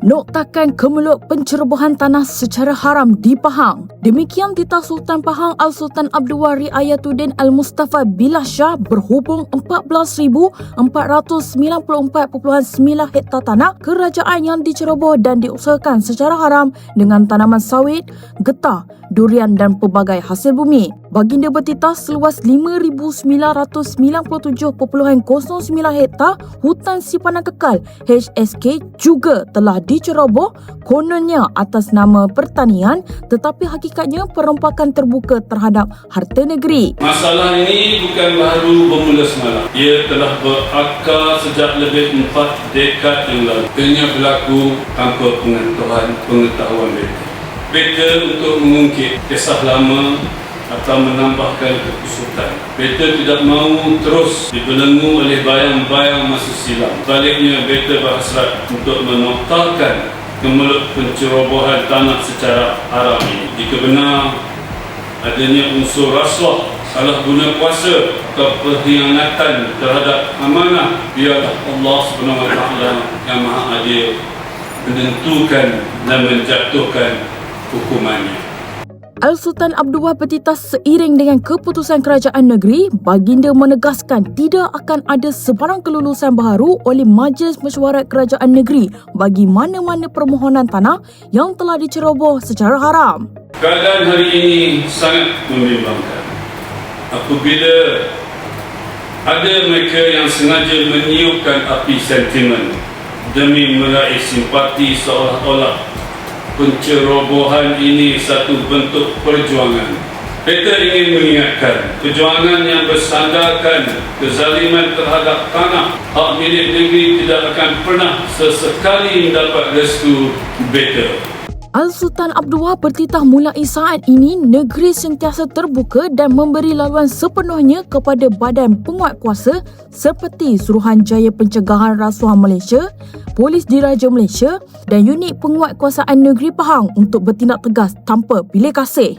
noktakan kemeluk pencerobohan tanah secara haram di Pahang. Demikian Tita Sultan Pahang Al-Sultan Abdul Wari Ayatuddin Al-Mustafa Billah Shah berhubung 14,494.9 hektar tanah kerajaan yang diceroboh dan diusahakan secara haram dengan tanaman sawit, getah, durian dan pelbagai hasil bumi. Baginda bertitah seluas 5,997.09 hektar hutan simpanan kekal HSK juga telah diceroboh kononnya atas nama pertanian tetapi hakikatnya perompakan terbuka terhadap harta negeri. Masalah ini bukan baru bermula semalam. Ia telah berakar sejak lebih empat dekad yang lalu. Ianya berlaku tanpa pengetahuan pengetahuan mereka. Beta untuk mengungkit kisah lama atau menambahkan kekusutan. Beta tidak mahu terus dibelenggu oleh bayang-bayang masa silam. Baliknya, beta berhasrat untuk menoktalkan kemelut pencerobohan tanah secara haram ini. Jika benar adanya unsur rasuah, salah guna kuasa atau pengkhianatan terhadap amanah, biarlah Allah Taala yang Maha Adil menentukan dan menjatuhkan hukumannya. Al-Sultan Abdul Wahab bertitah seiring dengan keputusan kerajaan negeri, baginda menegaskan tidak akan ada sebarang kelulusan baharu oleh Majlis Mesyuarat Kerajaan Negeri bagi mana-mana permohonan tanah yang telah diceroboh secara haram. Keadaan hari ini sangat membimbangkan. Apabila ada mereka yang sengaja meniupkan api sentimen demi meraih simpati seolah-olah pencerobohan ini satu bentuk perjuangan. Kita ingin mengingatkan perjuangan yang bersandarkan kezaliman terhadap tanah hak milik negeri tidak akan pernah sesekali mendapat restu beta. Al-Sultan Abdul Wahab bertitah mulai saat ini negeri sentiasa terbuka dan memberi laluan sepenuhnya kepada badan penguat kuasa seperti Suruhanjaya Pencegahan Rasuah Malaysia, Polis Diraja Malaysia dan unit penguat kuasaan negeri Pahang untuk bertindak tegas tanpa pilih kasih.